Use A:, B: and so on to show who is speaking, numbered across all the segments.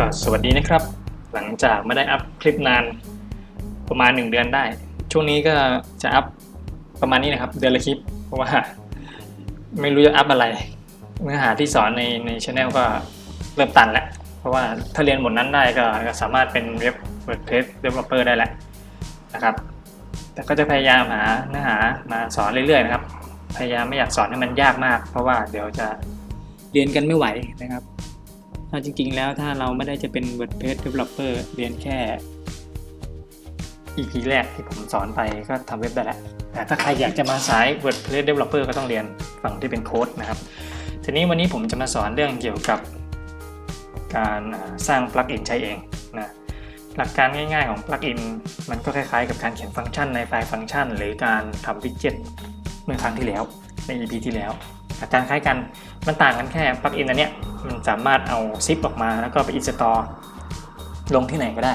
A: ก็สวัสดีนะครับ หลังจากไม่ได้อัพคลิปนานประมาณ 1 เดือนได้ ช่วงนี้ก็จะอัพประมาณนี้นะครับ เดือนละคลิป เพราะว่า ไม่รู้จะอัพอะไร เนื้อหาที่สอนในในช anel ก็เริ่มตันแล้ว เพราะว่าถ้าเรียนบทนั้นได้ก็ก็สามารถเป็นเว็บ WordPress developer ได้แล้วนะครับ แต่ก็จะพยายามหาเนื้อหามาสอนเรื่อยๆนะครับ พยายามไม่อยากสอนให้มันยากมาก เพราะว่าเดี๋ยวจะเรียนกันไม่ไหวนะครับ ถ้าจริงๆ แล้วถ้าเราไม่ได้จะเป็น WordPress developer เรียนแค่ EP แรกที่ผมสอนไปก็ทำเว็บได้แล้วแต่ถ้าใครอยากจะมาสาย WordPress developer ก็ต้องเรียนฝั่งที่เป็นโค้ดนะครับ ทีนี้วันนี้ผมจะมาสอนเรื่องเกี่ยวกับการสร้างปลั๊กอินใช้เองนะหลักการง่ายๆของปลั๊กอินมันก็คล้ายๆ กับการเขียนฟังก์ชันในไฟล์ฟังก์ชัน หรือการทำวิดเจ็ตเมื่อครั้งที่แล้วใน EP ที่แล้ว หลักการคล้ายกัน มันต่างกันแค่ปลั๊กอินอันเนี้ยมันสามารถเอาซิปออกมาแล้วก็ไปอินสตอลลงที่ไหนก็ได้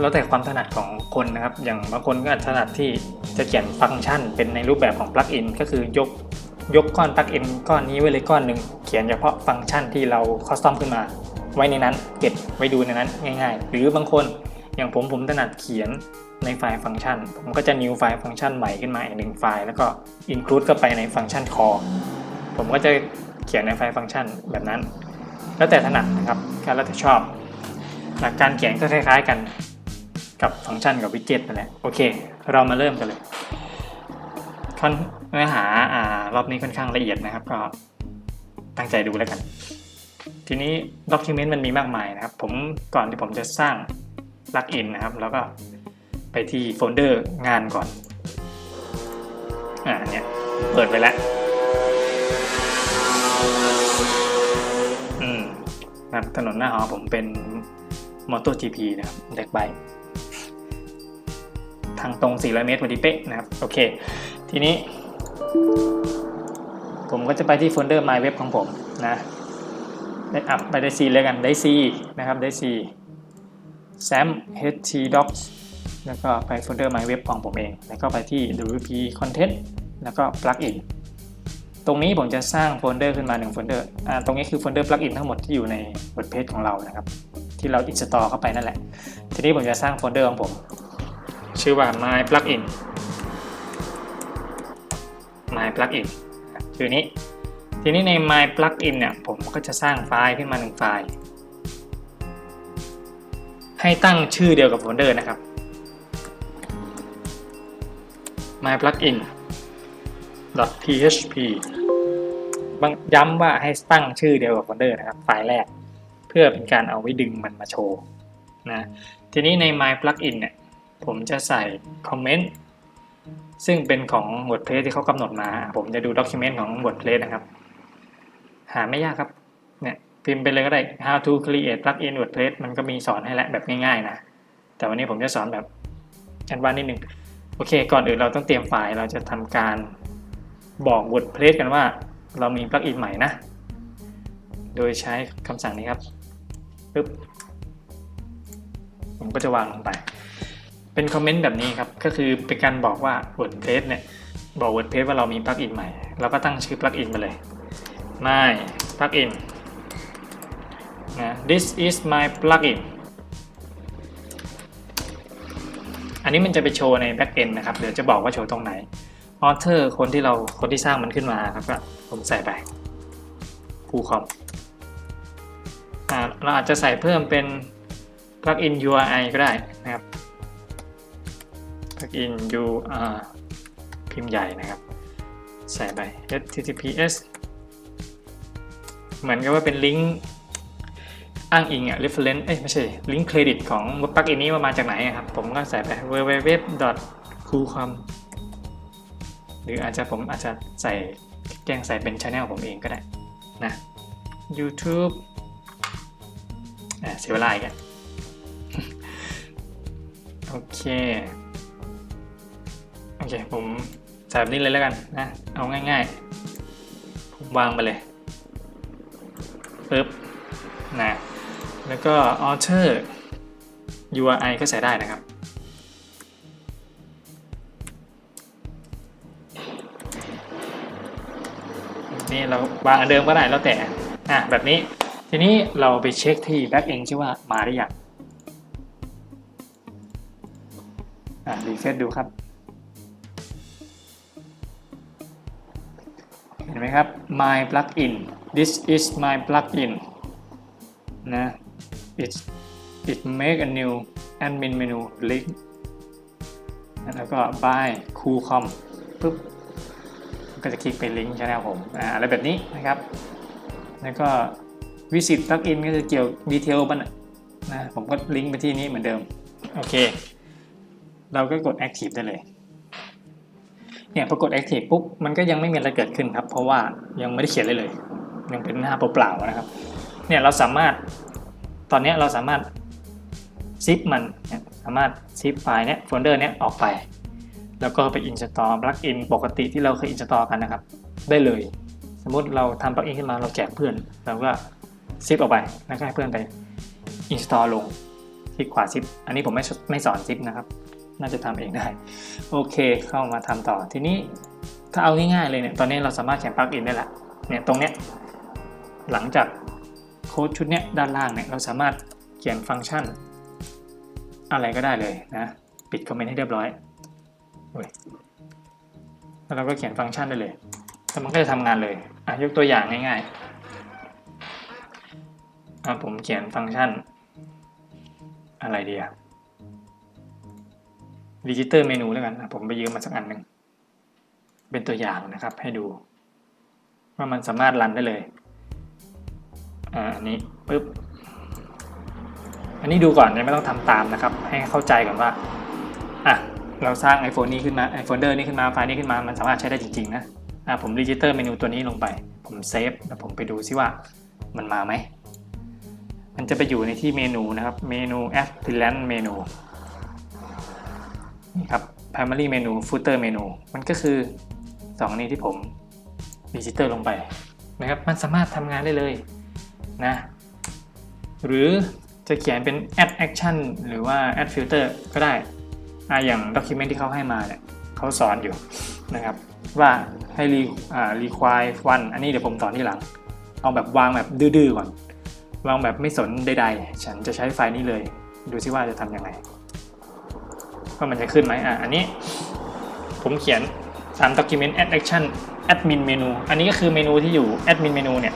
A: แล้วแต่ความถนัดของคนนะครับ อย่างบางคนก็อาจถนัดที่จะเขียนฟังก์ชัน เป็นในรูปแบบของปลั๊กอินก็คือยกยกก้อนปลั๊กอินก้อนนี้ไว้เลยก้อนหนึ่งเขียนเฉพาะฟังก์ชันที่เราคอสตอมขึ้นมา ไว้ในนั้นเก็บไว้ดูในนั้นง่าย ๆ หรือบางคนอย่างผมผมถนัดเขียน ในไฟล์ฟังก์ชัน ผมก็จะ new ไฟล์ฟังก์ชันใหม่ขึ้นมาอีกหนึ่งไฟล์แล้วก็ include เข้าไปในฟังก์ชัน core ผมก็จะเขียนในไฟล์ฟังก์ชันแบบนั้น แล้วแต่ถนัดนะครับการแล้วแต่ชอบ หลักการเขียนก็คล้ายๆกันกับฟังก์ชันกับวิดเจ็ตนั่นแหละโอเค เรามาเริ่มกันเลยเนื้อหาอ่ารอบนี้ค่อนข้างละเอียดนะครับ ก็ตั้งใจดูแล้วกัน ทีนี้ด็อกิเมนต์มันมีมากมายนะครับ ผมก่อนที่ผมจะสร้างลักอินนะครับ แล้วก็ ไปที่โฟลเดอร์งานก่อน อ่าเนี่ยเปิดไปแล้วอืมครับถนนหน้าหอผมเป็น MotoGP นะครับเด็กใบทางตรง 400 เมตรพอดีเป๊ะนะครับ โอเค ทีนี้ ผมก็จะไปที่โฟลเดอร์ My Web ของผมนะ ได้อัพไปได้ C เลยกัน ได้ C นะครับ ได้ C sam ht docs แล้วก็ไปโฟลเดอร์ My Web ของผมเอง แล้วก็ไปที่ wp content แล้วก็ plugin ตรงนี้ผมจะสร้างโฟลเดอร์ขึ้นมา1โฟลเดอร์อ่าตรงนี้คือโฟลเดอร์ plugin ทั้งหมดที่อยู่ใน WordPress ของเรานะครับ ที่เรา install เข้าไปนั่นแหละ ทีนี้ผมจะสร้างโฟลเดอร์ของผม ชื่อว่า my plugin my plugin คือนี้ ทีนี้ใน my plugin เนี่ยผมก็จะสร้างไฟล์ขึ้นมาหนึ่งไฟล์ ให้ตั้งชื่อเดียวกับโฟลเดอร์นะครับ my plugin php ย้ำว่าให้ตั้งชื่อเดียวกับโฟลเดอร์นะครับไฟล์แรก เพื่อเป็นการเอาไว้ดึงมันมาโชว์นะทีนี้ใน my plugin เนี่ยผมจะใส่คอมเมนต์ซึ่งเป็นของ WordPress ที่เขากำหนดมา ผมจะดูด็อกิเมนต์ของ WordPress นะครับ หาไม่ยากครับเนี่ยพิมพ์ไปเลยก็ได้ how to create plugin WordPress มันก็มีสอนให้แล้วแบบง่ายๆนะ แต่วันนี้ผมจะสอนแบบแอนวานนิดนึง โอเค ก่อนอื่นเราต้องเตรียมไฟล์ เราจะทำการบอก WordPress กันว่า เรามี plugin ใหม่นะ โดยใช้คำสั่งนี้ครับปึ๊บผมก็จะวางลงไป เป็นคอมเมนต์แบบนี้ครับ ก็คือเป็นการบอกว่า WordPress เนี่ย บอก WordPress ว่าเรามี plugin ใหม่ เราก็ตั้งชื่อ plugin ไปเลย my plugin นะ this is my plugin อันนี้มันจะไปโชว์ใน backend นะครับเดี๋ยวจะบอกว่าโชว์ตรงไหน author คนที่เราคนที่สร้างมันขึ้นมาครับก็ผมใส่ไปผู้คอมเราอาจจะใส่เพิ่มเป็น plugin URI ก็ได้นะครับ plugin UR พิมพ์ใหญ่นะครับ ใส่ไป https เหมือนกับว่าเป็นลิงก์ อ้างอิงอะ reference เอ้ยไม่ใช่ลิงก์เครดิตของปลั๊กอินนี้ว่ามาจากไหนอะครับ ผมก็ใส่ไป www.coolcom หรืออาจจะผมอาจจะใส่แกงใส่เป็น channel ผมเองก็ได้นะ YouTube อ่าเสียเวลาอีกอะโอเค โอเค ผมใส่แบบนี้เลยแล้วกันนะ เอาง่ายๆ ผมวางไปเลยปึ๊บนะ แล้วก็ author URI ก็ใส่ได้นะครับ นี่เราวางอันเดิมก็ได้แล้วแต่ อะแบบนี้ ทีนี้เราไปเช็คที่ back end ชื่อว่ามาหรือยัง อ่ารีเฟซดูครับ เห็นไหมครับ my plugin this is my plugin it it make a new admin menu link แล้วก็ by coolcom ปุ๊บก็จะคลิกไปลิงก์ช anel ผมอ่าอะไรแบบนี้นะครับ แล้วก็ visit plugin ก็จะเกี่ยวดีเทลมันอะนะผมก็ลิงก์ไปที่นี้เหมือนเดิม โอเค เราก็กด active ได้เลยเนี่ยพอกด active ปุ๊บ มันก็ยังไม่มีอะไรเกิดขึ้นครับ เพราะว่ายังไม่ได้เขียนเลยเลย ยังเป็นหน้าเปล่าๆนะครับ เนี่ยเราสามารถ ตอนนี้เราสามารถซิปมันสามารถซิปไฟล์เนี้ยโฟลเดอร์เนี้ยออกไป แล้วก็ไป install plugin ปกติที่เราเคย install กันนะครับ ได้เลย สมมุติเราทำ plugin ขึ้นมาเราแจกเพื่อนเราก็ซิปออกไปแล้วก็ให้เพื่อนไป install ลงคลิกขวาซิป อันนี้ผมไม่ไม่สอนซิปนะครับ น่าจะทำเองได้ โอเคเข้ามาทำต่อทีนี้ถ้าเอาง่ายๆเลยเนี่ยตอนนี้เราสามารถเขียนปลั๊กอินได้ละเนี่ยตรงเนี้ยหลังจาก ค้ดชุดเนี้ยด้านล่างเนี่ยเราสามารถเขียนฟังก์ชัน อะไรก็ได้เลยนะปิดคอมเมนต์ให้เรียบร้อยอยแล้วเราก็เขียนฟังก์ชันได้เลยแล้วมันก็จะทำงานเลยอะยกตัวอย่างง่ายๆอะผมเขียนฟังก์ชัน อะไรดีอะดิจิเตอร์เมนูแล้วกันผมไปยืมมาสักอันหนึ่งเป็นตัวอย่างนะครับให้ดู ว่ามันสามารถรันได้เลย อ่าอันนี้ปึ๊บอันนี้ดูก่อนยังไม่ต้องทำตามนะครับ ให้เข้าใจก่อนว่าอะเราสร้าง iPhone นี้ขึ้นมา iPhone เดอร์นี้ขึ้นมาไฟล์นี้ขึ้นมามันสามารถใช้ได้จริงๆนะอะผมดิจิเตอร์เมนูตัวนี้ลงไป ผมเซฟแล้วผมไปดูซิว่ามันมาไหมมันจะไปอยู่ในที่เมนูนะครับเมนู App f r e e l a n c e เมนูนี่ครับ primary menu footer menu มันก็คือ 2 นี้ที่ผมดิจิเตอร์ลงไปนะครับมันสามารถทำงานได้เลย นะหรือจะเขียนเป็น add action หรือว่า add filter ก็ได้อ่าอย่าง document ที่เขาให้มาเนี่ยเขาสอนอยู่นะครับว่าให้ re อ่า require one อันนี้เดี๋ยวผมสอนที่หลัง เอาแบบวางแบบดื้อๆก่อน วางแบบไม่สนใดๆ ฉันจะใช้ไฟล์นี้เลย ดูซิว่าจะทำยังไงว่ามันจะขึ้นไหมอะอันนี้ผมเขียน3 document add action admin menu อันนี้ก็คือเมนูที่อยู่ admin menu เนี่ย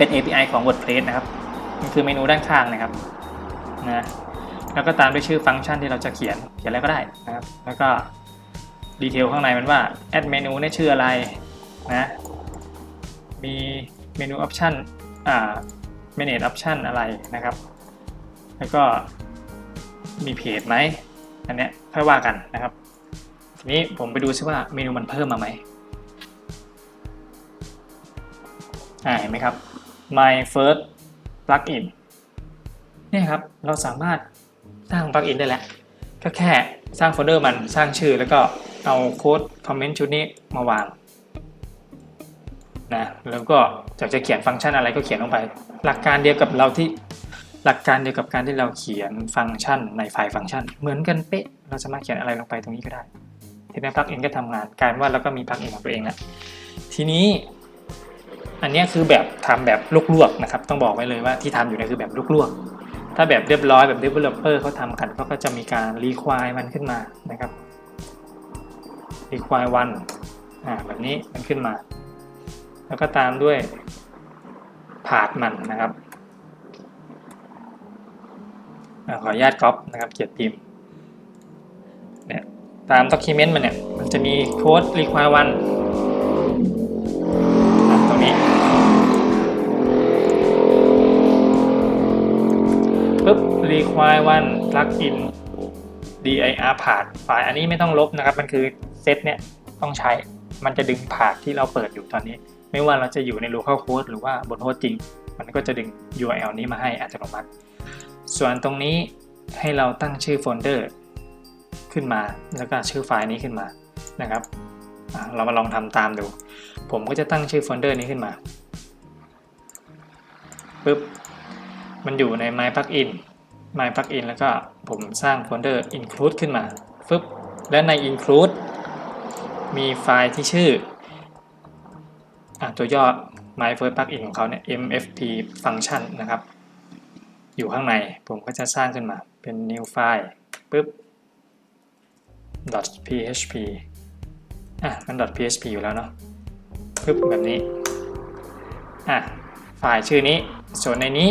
A: เป็น API ของ WordPress นะครับมันคือเมนูด้านข้างนะครับนะแล้วก็ตามด้วยชื่อฟังก์ชันที่เราจะเขียนเขียนอะไรก็ได้นะครับ แล้วก็ดีเทลข้างในมันว่า add menu เนี่ยชื่ออะไรนะมีเมนู option อ่า manage option อะไรนะครับ แล้วก็มีเพจไหมอันเนี้ยค่อยว่ากันนะครับ ทีนี้ผมไปดูซิว่าเมนูมันเพิ่มมาไหมอ่าเห็นไหมครับ my first plugin เนี่ยครับเราสามารถสร้าง plugin ได้แล้วก็แค่สร้างโฟลเดอร์มันสร้างชื่อแล้วก็เอาโค้ดคอมเมนต์ชุดนี้มาวางนะแล้วก็อยากจะเขียนฟังก์ชันอะไรก็เขียนลงไป หลักการเดียวกับเราที่หลักการเดียวกับการที่เราเขียนฟังก์ชันในไฟล์ฟังก์ชัน เหมือนกันเป๊ะ เราสามารถเขียนอะไรลงไปตรงนี้ก็ได้ ทีนี้ปลั๊กอินก็ทำงานกายเป็นว่าเราก็มีปลั๊กอินของตัวเองแล้วทีนี้ อันนี้คือแบบทำแบบลวกๆนะครับต้องบอกไว้เลยว่าที่ทำอยู่เนี่ยคือแบบลวกๆ ถ้าแบบเรียบร้อยแบบ developer เขาทำกันเขาก็จะมีการ require มันขึ้นมานะครับ require one อ่าแบบนี้มันขึ้นมา แล้วก็ตามด้วยพาดมันนะครับขออนุญาตก๊อปนะครับเกียรติพิมพ์เนี่ยตามด็อกิเมนต์มันเนี่ยมันจะมีโค้ด require one รงนี้ปุ๊บ require one plugin dir ผ่านไฟล์อันนี้ไม่ต้องลบนะครับ มันคือเซตเนี่ยต้องใช้ มันจะดึงผ่านที่เราเปิดอยู่ตอนนี้ ไม่ว่าเราจะอยู่ใน local code หรือว่าบนโฮสต์จริง มันก็จะดึง URL นี้มาให้อัตโนมัติ ส่วนตรงนี้ให้เราตั้งชื่อโฟลเดอร์ขึ้นมา แล้วก็ชื่อไฟล์นี้ขึ้นมานะครับเรามาลองทำตามดู ผมก็จะตั้งชื่อโฟลเดอร์นี้ขึ้นมาปุ๊บ มันอยู่ใน my plugin my plugin แล้วก็ผมสร้างโฟลเดอร์ include ขึ้นมาฟึบและใน include มีไฟล์ที่ชื่ออตัวย่อ My First Plugin ของเขาเนี่ย MFP Function นะครับ อยู่ข้างในผมก็จะสร้างขึ้นมาเป็น new file ปึ๊บ .php อะมัน .php อยู่แล้วเนาะปึ๊บแบบนี้ อะ ไฟล์ชื่อนี้ ส่วนในนี้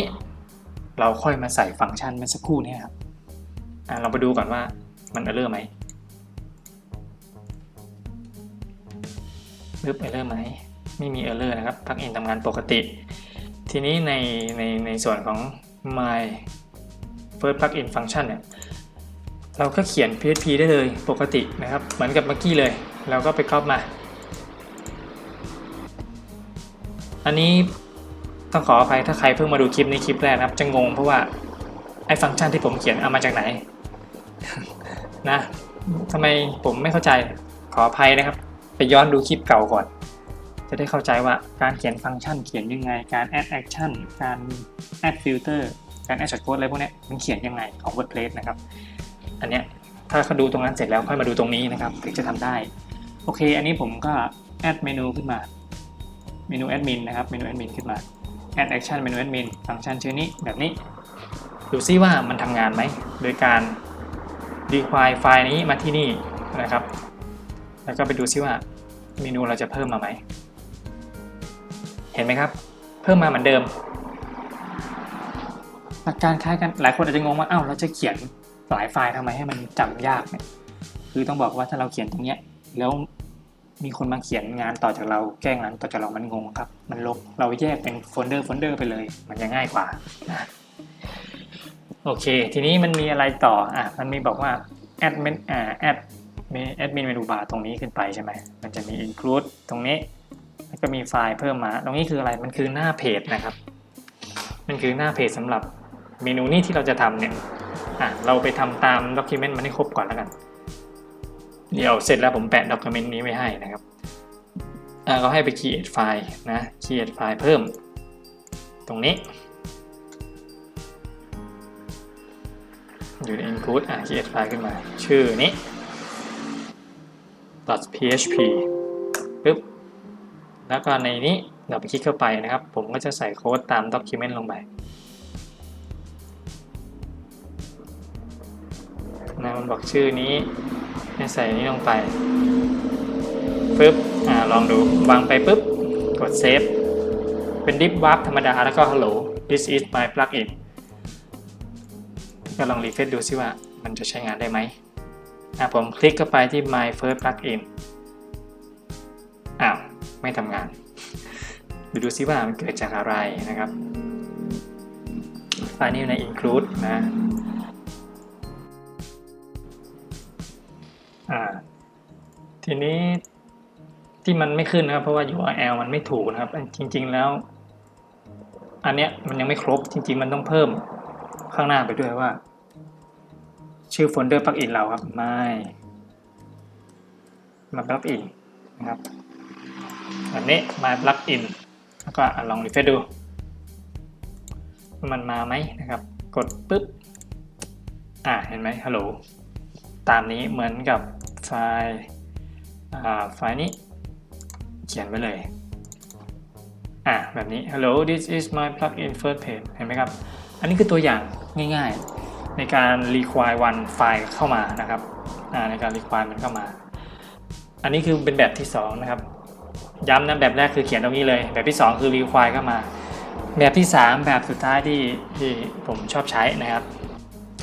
A: เราค่อยมาใส่ฟังก์ชันเมื่อสักครู่นี้ครับอะเราไปดูก่อนว่ามันเออร์เลอร์ไหมปึ๊บเออร์เลอร์ไหมไม่มีเออร์เลอร์นะครับพักอินทำงานปกติ ทีนี้ในในในส่วนของ my first plugin function เนี่ยเราก็เขียน PHP ได้เลยปกตินะครับ เหมือนกับเมื่อกี้เลย เราก็ไปครอบมา อันนี้ ต้องขออภัยถ้าใครเพิ่งมาดูคลิปนี้คลิปแรกนะครับ จะงงเพราะว่าไอ้ฟังก์ชันที่ผมเขียนเอามาจากไหน นะทำไมผมไม่เข้าใจขออภัยนะครับ ไปย้อนดูคลิปเก่าก่อน จะได้เข้าใจว่าการเขียนฟังก์ชันเขียนยังไง การ add action การ add filter การ add shortcode อะไรพวกนี้มันเขียนยังไงของ WordPress นะครับ อันเนี้ยถ้าเขาดูตรงนั้นเสร็จแล้วค่อยมาดูตรงนี้นะครับถึงจะทำได้ โอเค อันนี้ผมก็ add เมนูขึ้นมา เมนู admin นะครับ เมนู admin ขึ้นมา add action เมนู admin ฟังก์ชันชื่อนี้แบบนี้ ดูซิว่ามันทำงานไหม โดยการ require ไฟล์นี้มาที่นี่นะครับ แล้วก็ไปดูซิว่าเมนูเราจะเพิ่มมาไหม เห็นไหมครับ เพิ่มมาเหมือนเดิม หลักการคล้ายกัน หลายคนอาจจะงงว่าอ้าวเราจะเขียนหลายไฟล์ทำไมให้มันจำยากเนี่ย คือต้องบอกว่าถ้าเราเขียนตรงเนี้ยแล้ว มีคนมาเขียนงานต่อจากเราแก้งานต่อจากเรามันงงครับ มันลบเราแยกเป็นโฟลเดอร์โฟลเดอร์ไปเลย มันจะง่ายกว่าโอเค ทีนี้มันมีอะไรต่ออะมันมีบอกว่า add เมนอ่า add มี admin menu bar ตรงนี้ขึ้นไปใช่ไหมมันจะมี include ตรงนี้แล้วก็มีไฟล์เพิ่มมา ตรงนี้คืออะไรมันคือหน้าเพจนะครับ มันคือหน้าเพจสำหรับเมนูนี้ที่เราจะทำเนี่ยอะเราไปทำตามด็อกิเมนต์มันให้ครบก่อนแล้วกัน เดี๋ยวเสร็จแล้วผมแปะด็อกิเมนต์นี้ไว้ให้นะครับอ่าให้ไป create ไฟล์นะ create ไฟล์เพิ่ม ตรงนี้ อยู่ใน include อะ create ไฟล์ขึ้นมา ชื่อนี้ .php ปึ๊บ แล้วก็ในนี้เราไปคลิกเข้าไปนะครับ ผมก็จะใส่โค้ดตามด็อกิเมนต์ลงไปนะมันบอกชื่อนี้ ให้ใส่นี้ลงไปปึ๊บอ่าลองดูวางไปปึ๊บกดเซฟเป็นดิฟวาร์ปธรรมดาแล้วก็ hello this is my plugin ก็ลองรีเฟรชดูซิว่ามันจะใช้งานได้ไหมอะผมคลิกเข้าไปที่ my first plugin อ้าว ไม่ทำงานดูดูซิว่ามันเกิดจากอะไรนะครับไฟล์นี้ใน include นะ ทีนี้ที่มันไม่ขึ้นนะครับ เพราะว่า URL มันไม่ถูกนะครับ จริง ๆ แล้ว อันเนี้ยมันยังไม่ครบจริง ๆ มันต้องเพิ่มข้างหน้าไปด้วยว่า ชื่อโฟลเดอร์ plugin เราครับไม่มา plugin นนะครับแบบนี้ my plugin แล้วก็ลองรีเฟรชดู มันมาไหมนะครับ กดปุ๊บอ่าเห็นไหมฮัลโหลตามนี้เหมือนกับไฟล์ ไฟล์นี้ เขียนไว้เลย อ่าแบบนี้ hello this is my plugin first page เห็นไหมครับ อันนี้คือตัวอย่างง่ายๆ ในการ require one ไฟล์เข้ามานะครับอ่าในการ require มันเข้ามา อันนี้คือเป็นแบบที่ 2 นะครับ ย้ำนะแบบแรกคือเขียนตรงนี้เลย แบบที่ 2 คือ require เข้ามา แบบที่ 3 แบบสุดท้ายที่ที่ผมชอบใช้นะครับ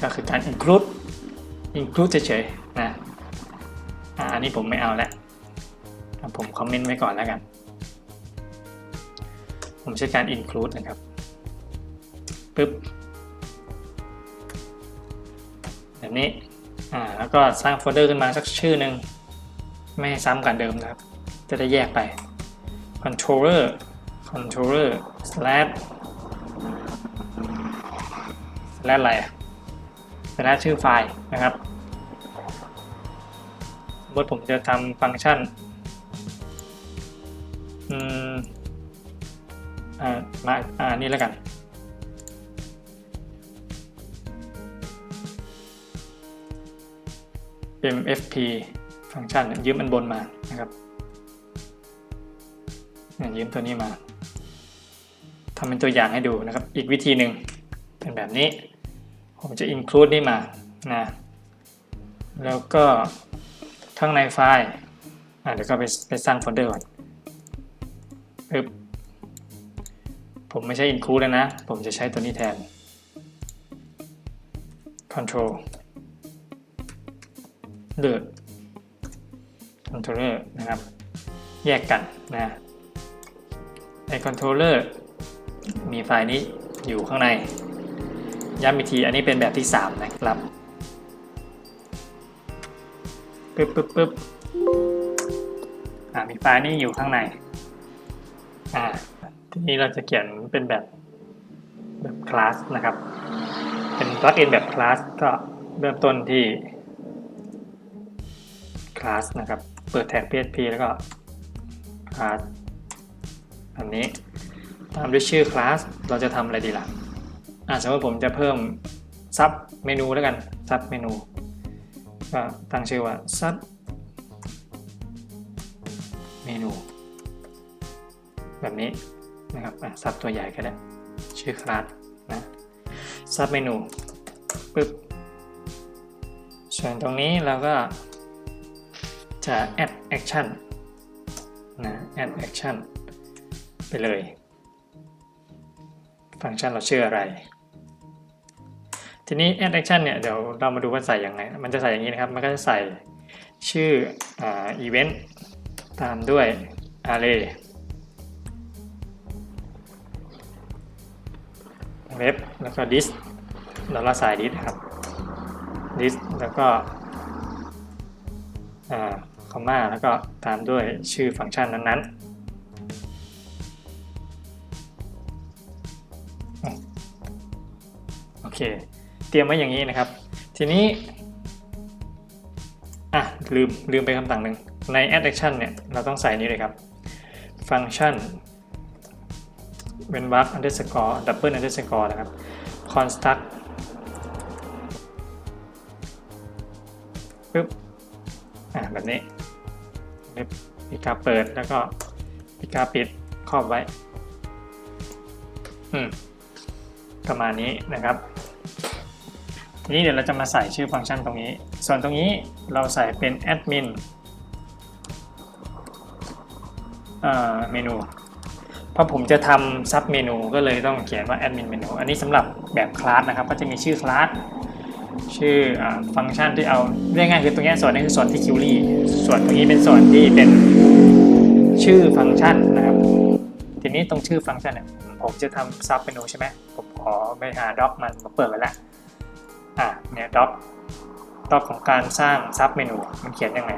A: ก็คือการ include include เฉยๆนะ อ่าอันนี้ผมไม่เอาแล้วผมคอมเมนต์ไว้ก่อนแล้วกัน ผมใช้การ include นะครับปึ๊บแบบนี้อ่าแล้วก็สร้างโฟลเดอร์ขึ้นมาสักชื่อหนึ่งไม่ให้ซ้ำกันเดิมนะครับ จะได้แยกไป controller controller slash slash อะไร slash ชื่อไฟล์นะครับ มติผมจะทำฟังก์ชันอืมอ่ามาอ่านี่แล้วกัน mfp ฟังก์ชันยืมอันบนมานะครับเนี่ยยืมตัวนี้มาทำเป็นตัวอย่างให้ดูนะครับ อีกวิธีหนึ่งเป็นแบบนี้ ผมจะ include นี่มานะแล้วก็ ข้างในไฟล์อะเดี๋ยวก็ไปไปสร้างโฟลเดอร์ก่อนปึ๊บผมไม่ใช่ include แล้วนะ ผมจะใช้ตัวนี้แทน control เลือก controller นะครับ แยกกันนะใน controller มีไฟล์นี้อยู่ข้างใน ย้ำอีกที อันนี้เป็นแบบที่ 3 นะครับ ปึ๊บปึ๊บปึ๊บอ่ามีไฟล์นี้อยู่ข้างใน อ่า ทีนี้เราจะเขียนเป็นแบบแบบคลาสนะครับ เป็น plugin แบบคลาสก็เริ่มต้นที่คลาสนะครับ เปิดแท็ก PHP แล้วก็คลาสอันนี้ ตามด้วยชื่อคลาส เราจะทำอะไรดีล่ะอ่าสมมติผมจะเพิ่มซับเมนูแล้วกันซับเมนู ก็ตั้งชื่อว่าซับเมนู แบบนี้นะครับซับตัวใหญ่ก็ได้ ชื่อคลาสนะซับเมนูปึ๊บส่วนตรงนี้เราก็จะ add action นะ add action ไปเลย ฟังก์ชันเราชื่ออะไร ทีนี้ add action เนี่ยเดี๋ยวเรามาดูว่าใส่ยังไง มันจะใส่อย่างนี้นะครับ มันก็จะใส่ชื่ออ event ตามด้วย array เว็บแล้วก็ dis แล้วเราใส่ dis นะครับ dis แล้วก็อ่าคอมมาแล้วก็ตามด้วยชื่อฟังก์ชันนั้นๆโอเค เตรียมไว้อย่างนี้นะครับ ทีนี้อะลืมลืมไปคำสั่งหนึ่งใน add action เนี่ยเราต้องใส่นี้เลยครับ ฟังก์ชันเว้นวรรค underscore double underscore นะครับ construct ปึ๊บอะแบบนี้ปีกาเปิดแล้วก็ปีกาปิดครอบไว้ อืมประมาณนี้นะครับ ทีนี้เดี๋ยวเราจะมาใส่ชื่อฟังก์ชันตรงนี้ ส่วนตรงนี้เราใส่เป็น admin เมนู เพราะผมจะทำซับเมนูก็เลยต้องเขียนว่า admin เมนู อันนี้สำหรับแบบคลาสนะครับ ก็จะมีชื่อคลาส ชื่ออฟังก์ชันที่เอาเรียกง่ายคือตรงนี้ส่วนนี้คือส่วนที่คิวรี่ ส่วนตรงนี้เป็นส่วนที่เป็นชื่อฟังก์ชันนะครับ ทีนี้ตรงชื่อฟังก์ชันเนี่ยผมจะทำซับเมนูใช่ไหมผมขอไปหาด็อกมันมาเปิดไว้แล้วอะ เนี่ยด็อกด็อกของการสร้างซับเมนูมันเขียนยังไง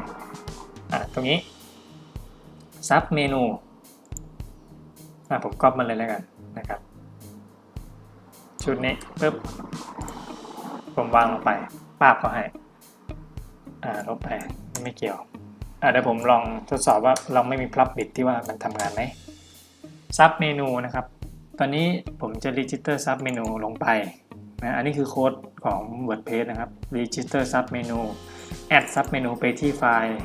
A: อะตรงนี้ซับเมนูอะผมก๊อปมันเลยแล้วกันนะครับชุดนี้ปึ๊บผมวางลงไปปาบก็ให้อ่าลบไปไม่เกี่ยวอะเดี๋ยวผมลองทดสอบว่าเราไม่มีพลับบิดที่ว่ามันทำงานไหมซับเมนูนะครับ ตอนนี้ผมจะ register sub menu ลงไป นะอันนี้คือโค้ดของ WordPress นะครับ register sub menu add sub menu ไปที่ไฟล์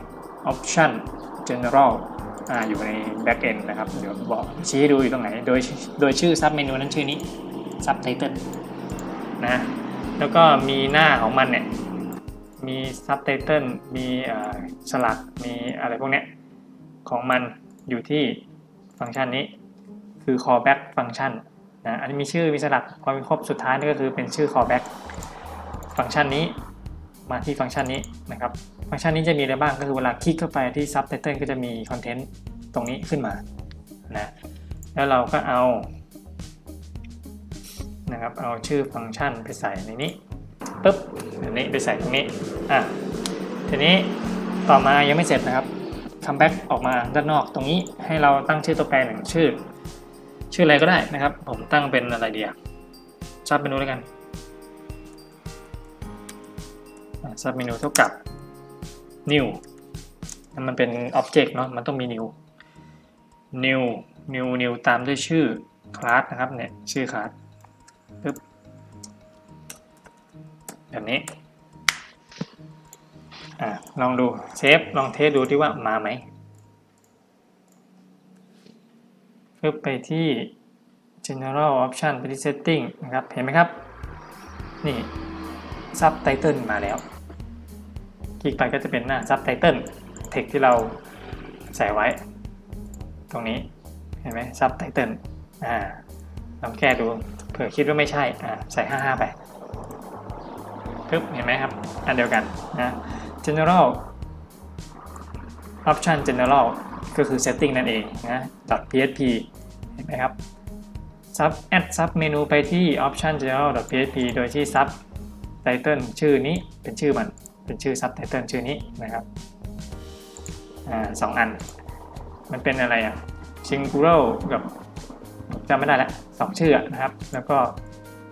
A: option general อ่าอยู่ใน backend นะครับ เดี๋ยวบอกชี้ให้ดูอยู่ตรงไหน โดยโดยชื่อ sub menu นั้นชื่อนี้ subtitle นะ แล้วก็มีหน้าของมันเนี่ย มี subtitle มีสลัก มีอะไรพวกเนี้ย ของมันอยู่ที่ฟังก์ชันนี้ คือ callback function นะอันนี้มีชื่อมีสลักพอมีครบสุดท้ายนี่ก็คือเป็นชื่อ callback ฟังก์ชันนี้มาที่ฟังก์ชันนี้นะครับ ฟังก์ชันนี้จะมีอะไรบ้างก็คือเวลาคลิกเข้าไปที่ subtitle ก็จะมีคอนเทนต์ตรงนี้ขึ้นมานะแล้วเราก็เอานะครับเอาชื่อฟังก์ชันไปใส่ในนี้ปุ๊บอันนี้ไปใส่ตรงนี้อะทีนี้ต่อมายังไม่เสร็จนะครับคัมแบ็กออกมาด้านนอกตรงนี้ให้เราตั้งชื่อตัวแปรหนึ่งชื่อ ชื่ออะไรก็ได้นะครับ ผมตั้งเป็นอะไรเดียซับเมนูแล้วกันซับเมนูเท่ากับ new มันเป็น object เนาะมันต้องมี new new new new ตามด้วยชื่อ class นะครับเนี่ยชื่อ class ปึ๊บแบบนี้อะลองดูเซฟลองเทสดูที่ว่ามาไหมปึ๊ บไปที่ general option ไปที่ setting นะครับ เห็นไหมครับ นี่ subtitle มาแล้ว คลิกไปก็จะเป็นหน้า subtitle text ที่เราใส่ไว้ ตรงนี้ เห็นไหม subtitle อ่าลองแก้ดู เผื่อคิดว่าไม่ใช่ อ่า ใส่ 55 ไปปึ๊บ เห็นไหมครับ อันเดียวกันนะ general option general ก็คือ setting นั่นเองนะ .php เห็นไหมครับ sub add sub เมนูไปที่ option general .php โดยที่ sub title ชื่อนี้เป็นชื่อมัน เป็นชื่อ sub title ชื่อนี้นะครับอ่าสองอัน มันเป็นอะไรอะ singular กับจำไม่ได้แล้วสองชื่อนะครับ แล้วก็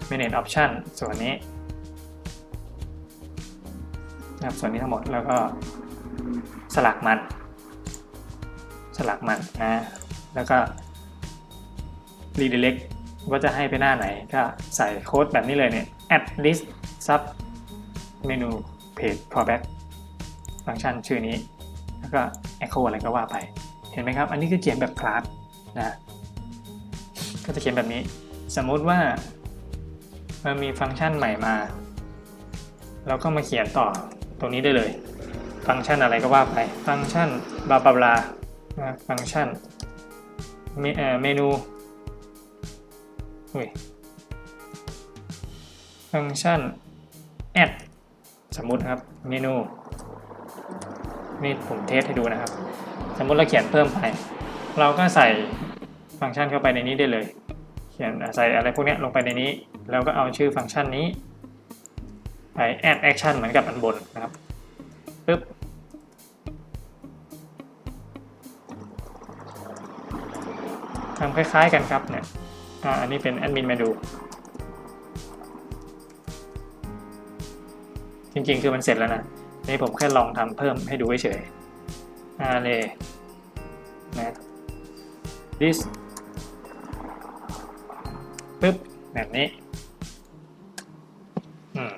A: manage option ส่วนนี้นะครับส่วนนี้ทั้งหมดแล้วก็สลักมัน ลักมันนะ แล้วก็ redirect ว่าจะให้ไปหน้าไหนก็ใส่โค้ดแบบนี้เลยเนี่ย add list sub menu page callback ฟังก์ชันชื่อนี้ แล้วก็ echo อะไรก็ว่าไป เห็นไหมครับ อันนี้คือเขียนแบบคลาสนะ ก็จะเขียนแบบนี้ สมมุติว่ามันมีฟังก์ชันใหม่มา เราก็มาเขียนต่อตรงนี้ได้เลย ฟังก์ชันอะไรก็ว่าไป ฟังก์ชันบลาบลาบา ฟังก์ชันเมนูอุ้ยฟังก์ชัน add สมมุตินะครับเมนูนี่ผมเทสให้ดูนะครับ สมมุติเราเขียนเพิ่มไป เราก็ใส่ฟังก์ชันเข้าไปในนี้ได้เลย เขียนใส่อะไรพวกนี้ลงไปในนี้ แล้วก็เอาชื่อฟังก์ชันนี้ไป add action เหมือนกับอันบนนะครับ คล้ายๆกันครับเนี่ยอันนี้เป็นแอดมินมาดู จริงๆคือมันเสร็จแล้วนะนี่ผมแค่ลองทำเพิ่มให้ดูเฉยๆอาเลยนะ this ปึ๊บแบบนี้อืม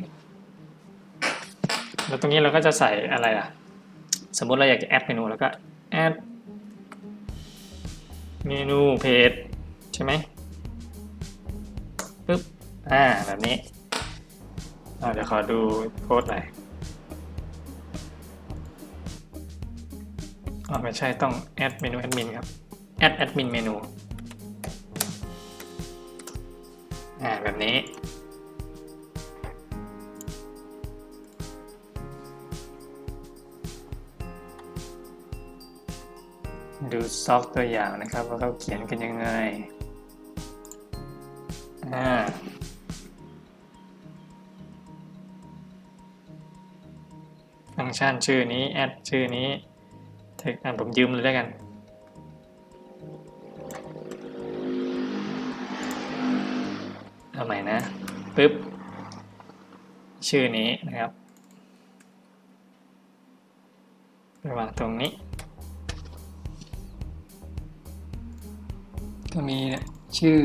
A: แล้วตรงนี้เราก็จะใส่อะไรอะ สมมุติเราอยากจะแอดเมนูแล้วก็แอด เมนูเพจใช่ไหมปึ๊บ อ่า แบบนี้อ่าเดี๋ยวขอดูโค้ดหน่อยอ๋อไม่ใช่ต้องแอดเมนูแอดมินครับ แอดแอดมินเมนู อ่า แบบนี้ ซอฟต์ตัวอย่างนะครับ ว่าเขาเขียนกันยังไงอ่าฟังก์ชันชื่อนี้ แอดชื่อนี้เทคอะผมยืมเลยแล้วกัน เอาใหม่นะปึ๊บ ชื่อนี้นะครับไปวางตรงนี้ ก็มีเนี่ยชื่อ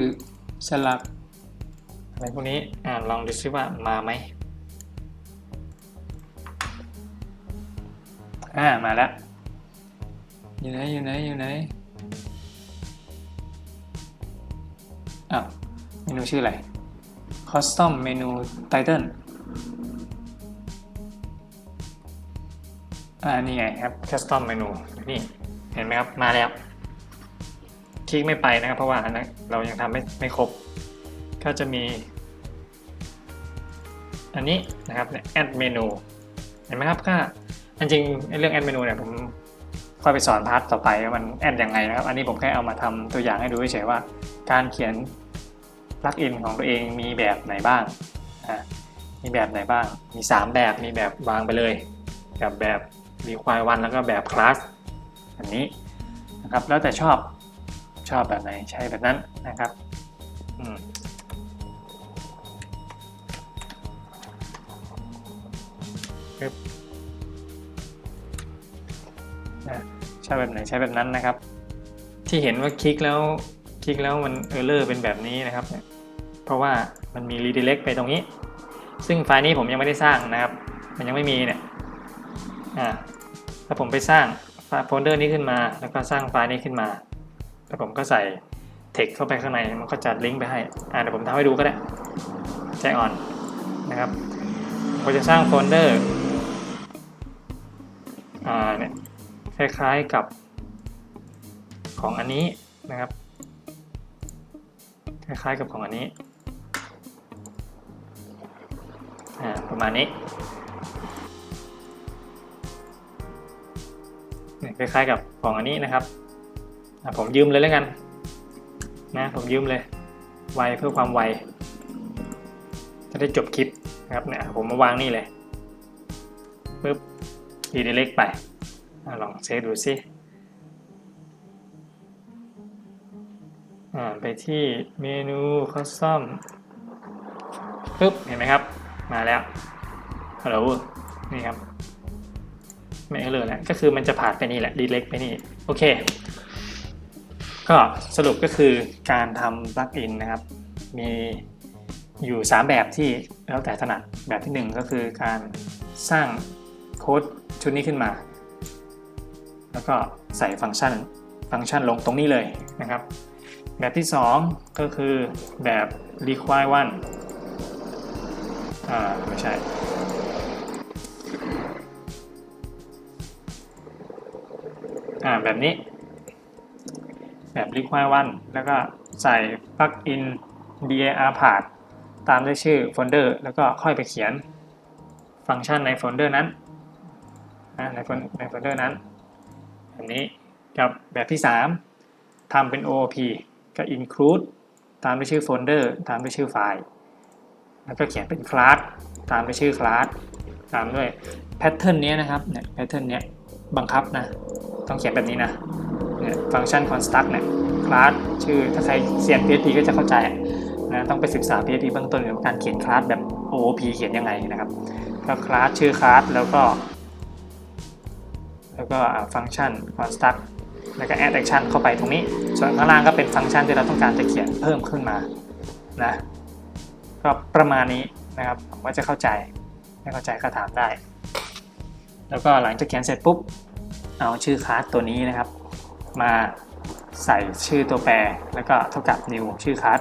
A: สลักอะไรพวกนี้อ่าลองดูซิว่ามาไหมอ่ามาแล้วอยู่ไหนอยู่ไหนอยู่ไหนอ้าวเมนูชื่ออะไร Custom เมนู Title อ่านี่ไงครับ Custom เมนูนี่เห็นไหมครับ มาแล้ว คลิกไม่ไปนะครับ เพราะว่าเรายังทำไม่ไม่ครบ ก็จะมี อันนี้นะครับเนี่ย add เมนูเห็นไหมครับก็จริงเรื่อง add เมนูเนี่ยผมค่อยไปสอนพาร์ทต่อไปว่ามันแอดยังไงนะครับ อันนี้ผมแค่เอามาทำตัวอย่างให้ดูเฉยๆว่า การเขียนปลักอินของตัวเองมีแบบไหนบ้างอ่ามีแบบไหนบ้าง มี 3 แบบ มีแบบวางไปเลย กับแบบ require one แล้วก็แบบ class อันนี้นะครับ แล้วแต่ชอบ ชอบแบบไหนใช้แบบนั้นนะครับอืมปึ๊บนะใช้แบบไหนใช้แบบนั้นนะครับ ที่เห็นว่าคลิกแล้วคลิกแล้วมันเออร์เลอร์เป็นแบบนี้นะครับเนี่ยเพราะว่ามันมี redirect ไปตรงนี้ ซึ่งไฟล์นี้ผมยังไม่ได้สร้างนะครับ มันยังไม่มีเนี่ยอ่าถ้าผมไปสร้างโฟลเดอร์นี้ขึ้นมา แล้วก็สร้างไฟล์นี้ขึ้นมา แล้วผมก็ใส่ text เข้าไปข้างในมันก็จะลิงก์ไปให้อ่าเดี๋ยวผมทำให้ดูก็ได้ใจอ่ออนนะครับผมก็จะสร้างโฟลเดอร์อ่าเนี่ยคล้ายๆกับของอันนี้นะครับ คล้ายๆกับของอันนี้อ่าประมาณนี้เนี่ยคล้ายๆกับของอันนี้นะครับ ผมยืมเลยแล้วกัน นะ ผมยืมเลย ไวเพื่อความไว จะได้จบคลิปนะครับเนี่ยผมมาวางนี่เลยปึ๊บดีเล็กไปอลองเซฟดูซิอ่าไปที่เมนูคอสตอมปึ๊บ เห็นไหมครับ มาแล้วฮัลโหลนี่ครับ ไม่เลยแหละก็คือมันจะผ่านไปนี่แหละดีเล็กไปนี่ โอเค ก็สรุปก็คือการทำปลั๊กอินนะครับ มีอยู่ 3 แบบที่แล้วแต่ถนัดแบบที่ 1 ก็คือการสร้างโค้ดชุดนี้ขึ้นมา แล้วก็ใส่ฟังก์ชันฟังก์ชันลงตรงนี้เลยนะครับ แบบที่ 2 ก็คือแบบ require one อ่าไม่ใช่อ่าแบบนี้ แบบ require one แล้วก็ใส่ plugin dir path ตามด้วยชื่อโฟลเดอร์แล้วก็ค่อยไปเขียนฟังก์ชันในโฟลเดอร์นั้นนะในโฟลในโฟลเดอร์นั้นแบบนี้กับแบบที่ 3ทำเป็น OOP ก็ include ตามด้วยชื่อโฟลเดอร์ตามด้วยชื่อไฟล์ แล้วก็เขียนเป็นคลาสตามด้วยชื่อคลาสตามด้วยแพทเทิร์นนี้นะครับเนี่ยแพทเทิร์นนี้บังคับนะ ต้องเขียนแบบนี้นะ ฟังก์ชัน construct เนี่ยคลาสชื่อถ้าใครเซียน PHP ก็จะเข้าใจนะต้องไปศึกษา PHP เบื้องต้นเกี่ยวกับการเขียนคลาสแบบ OOP เขียนยังไงนะครับก็คลาสชื่อคลาสแล้วก็ แล้วก็ฟังก์ชัน construct แล้วก็ add action เข้าไปตรงนี้ ส่วนข้างล่างก็เป็นฟังก์ชันที่เราต้องการจะเขียนเพิ่มขึ้นมานะก็ประมาณนี้นะครับผมว่าจะเข้าใจไม่เข้าใจก็ถามได้ แล้วก็หลังจากเขียนเสร็จปุ๊บเอาชื่อคลาสตัวนี้นะครับ มาใส่ชื่อตัวแปร แล้วก็เท่ากับ new ชื่อคลาส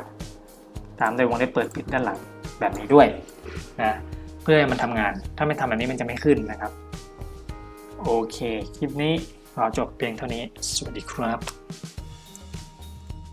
A: ตามด้วยวงเล็บเปิดปิดด้านหลังแบบนี้ด้วยนะเพื่อให้มันทำงาน ถ้าไม่ทำแบบนี้มันจะไม่ขึ้นนะครับ โอเค คลิปนี้เราจบเพียงเท่านี้ สวัสดีครับ